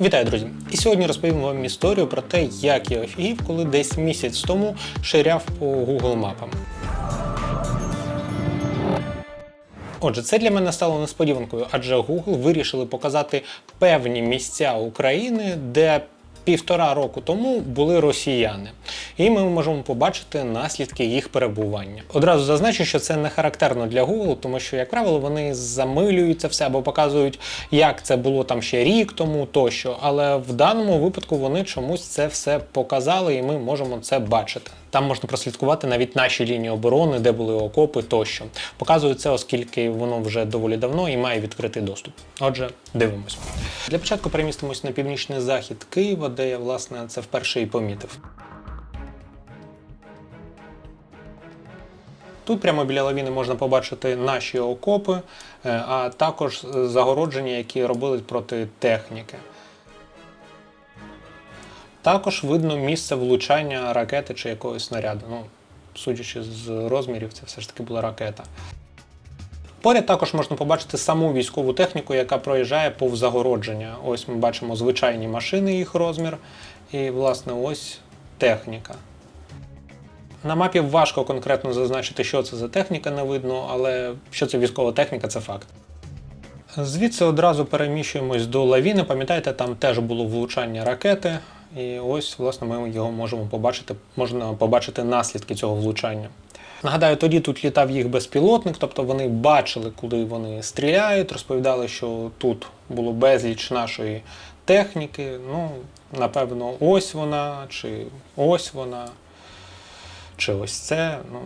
Вітаю, друзі! І сьогодні розповім вам історію про те, як я офігів, коли десь місяць тому ширяв по Google мапам. Отже, це для мене стало несподіванкою, адже Google вирішили показати певні місця України, де півтора року тому були росіяни. І ми можемо побачити наслідки їх перебування. Одразу зазначу, що це не характерно для Google, тому що, як правило, вони замилюються все або показують, як це було там ще рік тому тощо. Але в даному випадку вони чомусь це все показали, і ми можемо це бачити. Там можна прослідкувати навіть наші лінії оборони, де були окопи тощо. Показую це, оскільки воно вже доволі давно і має відкритий доступ. Отже, дивимось. Для початку перемістимось на північний захід Києва, де я власне це вперше і помітив. Тут прямо біля лавіни можна побачити наші окопи, е, а також загородження, які робили проти техніки. Також видно місце влучання ракети чи якогось снаряду. Ну, судячи з розмірів, це все ж таки була ракета. Поряд також можна побачити саму військову техніку, яка проїжджає повз загородження. Ось ми бачимо звичайні машини, їх розмір, і, власне, ось техніка. На мапі важко конкретно зазначити, що це за техніка, не видно, але що це військова техніка, це факт. Звідси одразу переміщуємось до лавіни. Пам'ятаєте, там теж було влучання ракети, і ось, власне, ми його можемо побачити, можна побачити наслідки цього влучання. Нагадаю, тоді тут літав їх безпілотник, тобто вони бачили, куди вони стріляють, розповідали, що тут було безліч нашої техніки. Ну, напевно, ось вона, чи ось вона, чи ось це. Ну,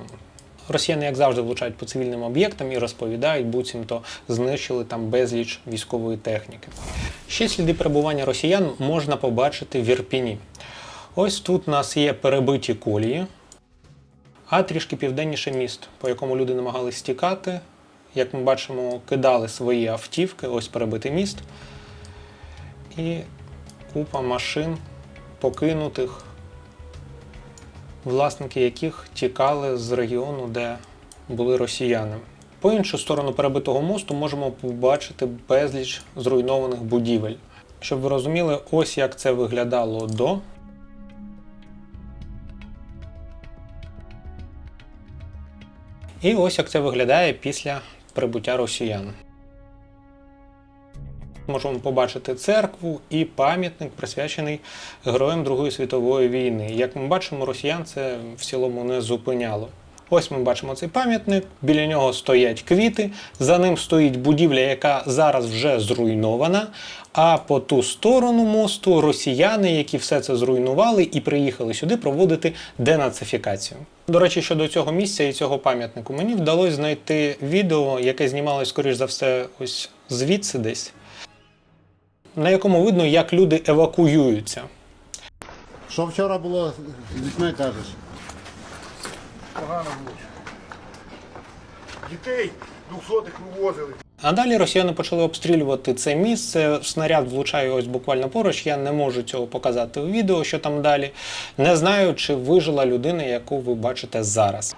Росіяни, як завжди, влучають по цивільним об'єктам і розповідають, буцімто знищили там безліч військової техніки. Ще сліди перебування росіян можна побачити в Ірпіні. Ось тут у нас є перебиті колії, а трішки південніше міст, по якому люди намагались стікати. Як ми бачимо, кидали свої автівки, ось перебитий міст. І купа машин покинутих, власники яких тікали з регіону, де були росіяни. По іншу сторону перебитого мосту можемо побачити безліч зруйнованих будівель. Щоб ви розуміли, ось як це виглядало до. І ось як це виглядає після прибуття росіян. Можемо побачити церкву і пам'ятник, присвячений героям Другої світової війни. Як ми бачимо, росіян це в цілому не зупиняло. Ось ми бачимо цей пам'ятник, біля нього стоять квіти, за ним стоїть будівля, яка зараз вже зруйнована. А по ту сторону мосту росіяни, які все це зруйнували і приїхали сюди проводити денацифікацію. До речі, щодо цього місця і цього пам'ятнику, мені вдалося знайти відео, яке знімалось, скоріш за все, ось звідси десь, на якому видно, як люди евакуюються. Що вчора було з дітьми кажеш? Погано було. Дітей двохсотих вивозили. А далі росіяни почали обстрілювати це місце. Снаряд влучає ось буквально поруч. Я не можу цього показати у відео, що там далі. Не знаю, чи вижила людина, яку ви бачите зараз.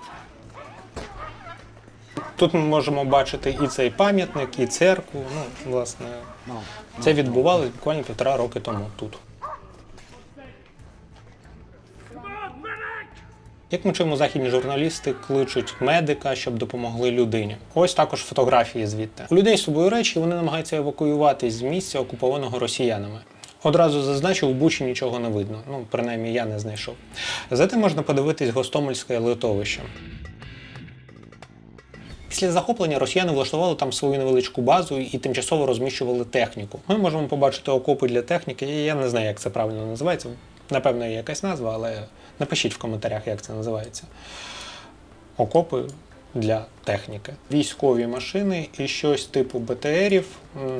Тут ми можемо бачити і цей пам'ятник, і церкву. Ну, власне, це відбувалося буквально півтора роки тому тут. Як ми чуємо, західні журналісти кличуть медика, щоб допомогли людині. Ось також фотографії звідти. У людей з собою речі вони намагаються евакуюватись з місця, окупованого росіянами. Одразу зазначу, у Бучі нічого не видно. Ну, принаймні, я не знайшов. Зате можна подивитись Гостомельське литовище. Після захоплення росіяни влаштували там свою невеличку базу і тимчасово розміщували техніку. Ми можемо побачити окопи для техніки. Я не знаю, як це правильно називається. Напевно, є якась назва, але напишіть в коментарях, як це називається. Окопи для техніки. Військові машини і щось типу БТРів.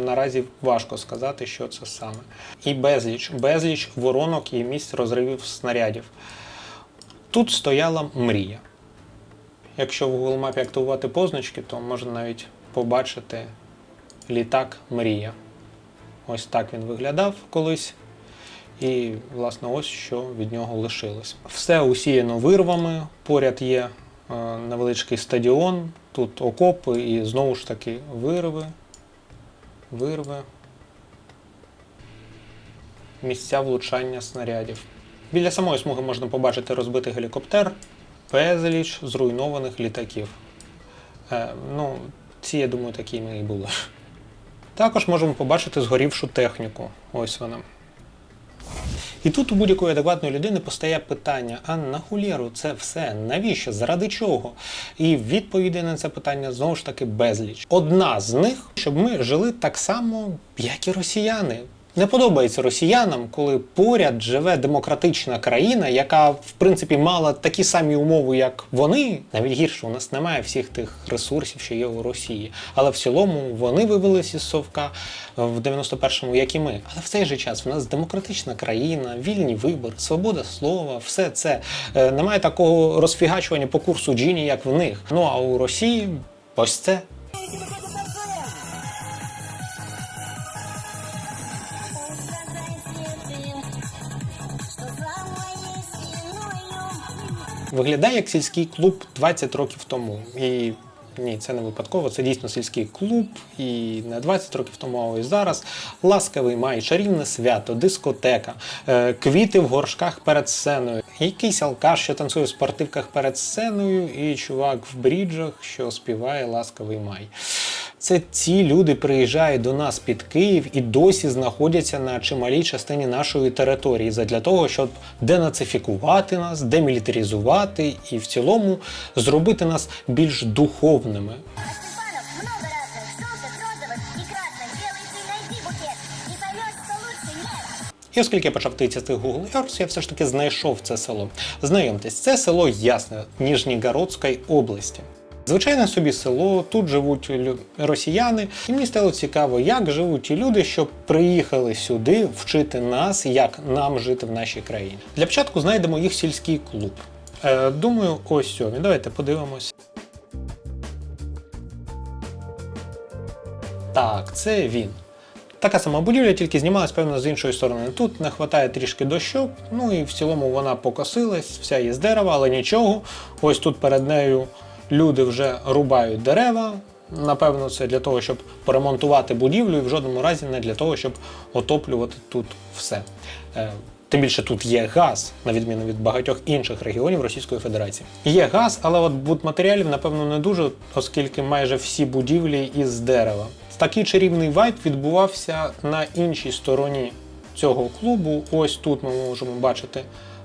Наразі важко сказати, що це саме. І безліч, безліч воронок і місць розривів снарядів. Тут стояла мрія. Якщо в Google Map активувати позначки, то можна навіть побачити літак Мрія. Ось так він виглядав колись. І, власне, ось що від нього лишилось. Все усіяно вирвами. Поряд є е, невеличкий стадіон, тут окопи і знову ж таки вирви, вирви. місця влучання снарядів. Біля самої смуги можна побачити розбитий гелікоптер, безліч зруйнованих літаків. Е, ну, ці, я думаю, такими і були. Також можемо побачити згорівшу техніку. Ось вона. І тут у будь-якої адекватної людини постає питання: а на хулєру це все? Навіщо? Заради чого? І відповідей на це питання знову ж таки безліч. Одна з них, щоб ми жили так само, як і росіяни. Не подобається росіянам, коли поряд живе демократична країна, яка в принципі мала такі самі умови, як вони. Навіть гірше, у нас немає всіх тих ресурсів, що є у Росії. Але в цілому вони вивелись із совка в 91-му, як і ми. Але в цей же час в нас демократична країна, вільні вибори, свобода слова, все це Е, немає такого розфігачування по курсу Джині, як в них. Ну а у Росії ось це. Виглядає як сільський клуб 20 років тому. І ні, це не випадково, це дійсно сільський клуб. І не 20 років тому, а ось зараз. Ласкавий май, чарівне свято, дискотека, е, квіти в горшках перед сценою, якийсь алкаш, що танцює в спортивках перед сценою, і чувак в бріджах, що співає ласкавий май. Це ці люди приїжджають до нас під Київ і досі знаходяться на чималій частині нашої території задля того, щоб денацифікувати нас, демілітаризувати і в цілому зробити нас більш духовними. Степанов много разных, желтых, розовых и красных. Белый ты найди букет, и поймешь, что лучше нет. І оскільки я почав тицяти Google Earth, я все ж таки знайшов це село. Знайомтесь, це село Ясне Ніжнігородської області. Звичайне собі село, тут живуть росіяни, і мені стало цікаво, як живуть ті люди, що приїхали сюди вчити нас, як нам жити в нашій країні. Для початку знайдемо їх сільський клуб. Е, думаю, ось сьомі. Давайте подивимось. Так, це він. Така сама будівля, тільки знімалась, певно, з іншої сторони. Тут не вистачає трішки дощу, ну і в цілому вона покосилась, вся є з дерева, але нічого. Ось тут перед нею люди вже рубають дерева. Напевно, це для того, щоб поремонтувати будівлю, і в жодному разі не для того, щоб отоплювати тут все. Е, Тим більше тут є газ, на відміну від багатьох інших регіонів Російської Федерації. Є газ, але от будматеріалів, напевно, не дуже, оскільки майже всі будівлі із дерева. Такий чарівний вайб відбувався на іншій стороні цього клубу. Ось тут ми можемо бачити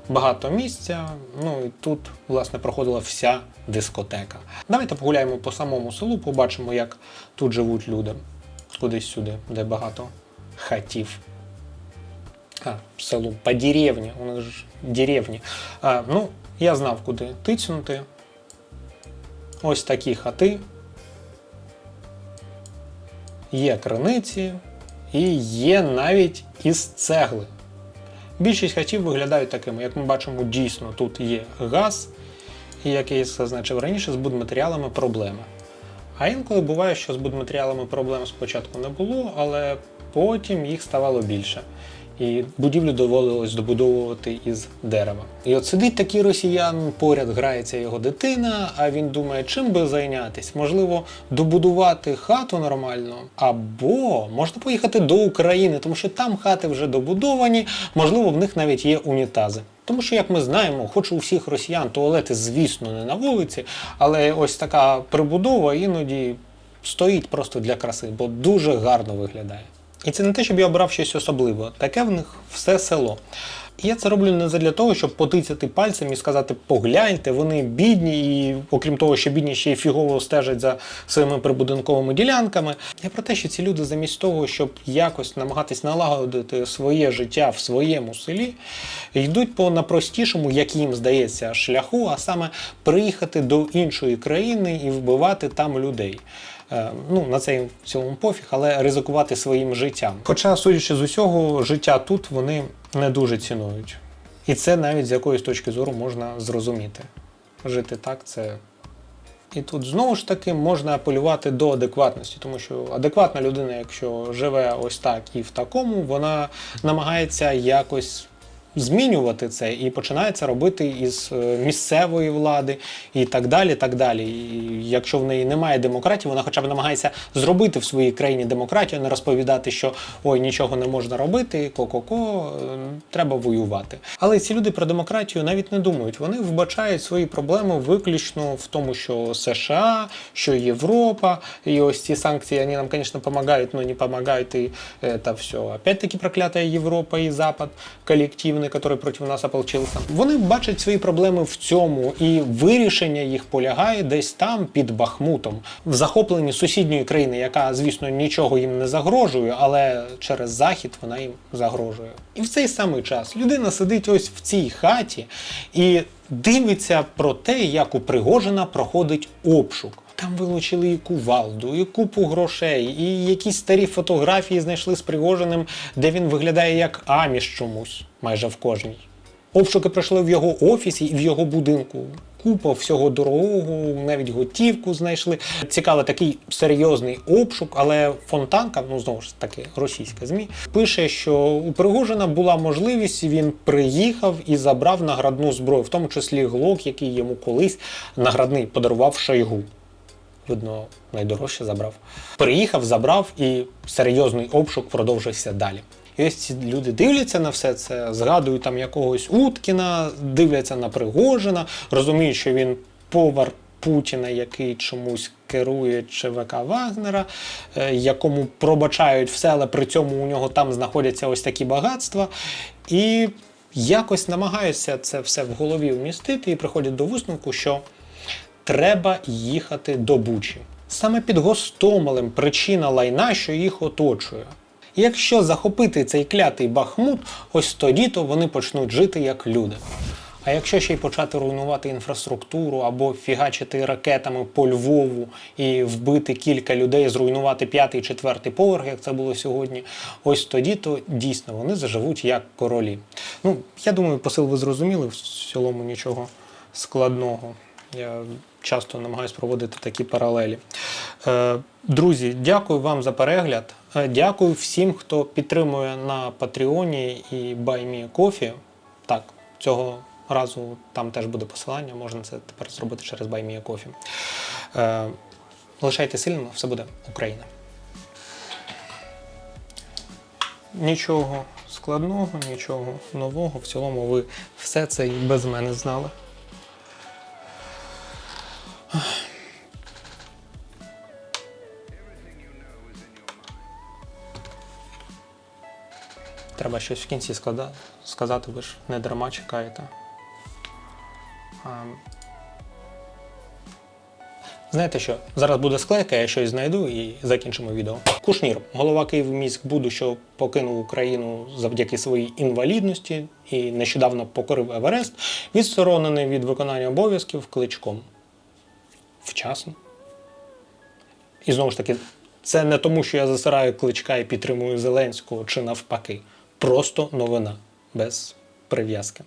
багато місця. Ну і тут, власне, проходила вся дискотека. Давайте погуляємо по самому селу, побачимо, як тут живуть люди. Кудись сюди, де багато хатів. А, селу по деревні, у нас ж деревні. А, ну, я знав, куди тицнути. Ось такі хати. Є криниці і є навіть із цегли. Більшість хатів виглядають такими. Як ми бачимо, дійсно тут є газ, і як я зазначив раніше, з будматеріалами проблеми. А інколи буває, що з будматеріалами проблем спочатку не було, але потім їх ставало більше. І будівлю доводилось добудовувати із дерева. І от сидить такий росіян, поряд грається його дитина, а він думає, чим би зайнятися? Можливо, добудувати хату нормально, або можна поїхати до України, тому що там хати вже добудовані, можливо, в них навіть є унітази. Тому що, як ми знаємо, хоч у всіх росіян туалети, звісно, не на вулиці, але ось така прибудова іноді стоїть просто для краси, бо дуже гарно виглядає. І це не те, щоб я обрав щось особливе. Таке в них все село. І я це роблю не для того, щоб потицяти пальцем і сказати, погляньте, вони бідні, і окрім того, що бідні ще й фігово стежать за своїми прибудинковими ділянками. Я про те, що ці люди замість того, щоб якось намагатись налагодити своє життя в своєму селі, йдуть по найпростішому, як їм здається, шляху, а саме приїхати до іншої країни і вбивати там людей. Е, Ну, на це їм в цілому пофіг, але ризикувати своїм життям. Хоча, судячи з усього, життя тут вони не дуже цінують. І це навіть з якоїсь точки зору можна зрозуміти. Жити так це. І тут знову ж таки можна апелювати до адекватності, тому що адекватна людина, якщо живе ось так і в такому, вона намагається якось змінювати це і починається робити із е, місцевої влади і так далі. так далі. І якщо в неї немає демократії, вона хоча б намагається зробити в своїй країні демократію, не розповідати, що ой, нічого не можна робити, ко-ко-ко, е, треба воювати. Але ці люди про демократію навіть не думають. Вони вбачають свої проблеми виключно в тому, що США, що Європа, і ось ці санкції, вони нам, звісно, допомагають, але не допомагають, і це все. Опять-таки проклятая Європа і Запад колективний, який проти нас ополчився. Вони бачать свої проблеми в цьому, і вирішення їх полягає десь там під Бахмутом, в захопленні сусідньої країни, яка, звісно, нічого їм не загрожує, але через захід вона їм загрожує. І в цей самий час людина сидить ось в цій хаті і дивиться про те, як у Пригожина проходить обшук. Там вилучили і кувалду, і купу грошей, і якісь старі фотографії знайшли з Пригожиним, де він виглядає як аміш чомусь, майже в кожній. Обшуки пройшли в його офісі і в його будинку. Купа всього дорогого, навіть готівку знайшли. Цікавий такий серйозний обшук, але Фонтанка, ну знову ж таки, російська ЗМІ, пише, що у Пригожина була можливість, він приїхав і забрав наградну зброю, в тому числі глок, який йому колись наградний подарував Шойгу. Видно, найдорожче забрав. Приїхав, забрав, і серйозний обшук продовжився далі. І ось ці люди дивляться на все це, згадують там якогось Уткіна, дивляться на Пригожина, розуміють, що він повар Путіна, який чомусь керує ЧВК Вагнера, е, якому пробачають все, але при цьому у нього там знаходяться ось такі багатства. І якось намагаються це все в голові вмістити і приходять до висновку, що треба їхати до Бучі. Саме під Гостомелем причина лайна, що їх оточує. І якщо захопити цей клятий Бахмут, ось тоді то вони почнуть жити як люди. А якщо ще й почати руйнувати інфраструктуру або фігачити ракетами по Львову і вбити кілька людей, зруйнувати п'ятий, четвертий поверх, як це було сьогодні, ось тоді то дійсно вони заживуть як королі. Ну, я думаю, посил ви зрозуміли, в цілому нічого складного. Я часто намагаюся проводити такі паралелі. Е, друзі, дякую вам за перегляд. Е, Дякую всім, хто підтримує на Патреоні і BuyMeCoffee. Так, цього разу там теж буде посилання, можна це тепер зробити через BuyMeCoffee. Е, Лишайте сильними, все буде Україна. Нічого складного, нічого нового. В цілому ви все це і без мене знали. Треба щось в кінці сказати, ви ж не дарма чекаєте. Знаєте що? Зараз буде склейка, я щось знайду і закінчимо відео. Кушнір, голова Київміськбуду, що покинув Україну завдяки своїй інвалідності і нещодавно покорив Еверест, відсторонений від виконання обов'язків кличком. Вчасно. І знову ж таки, це не тому, що я засираю кличка і підтримую Зеленського чи навпаки. Просто новина без прив'язки.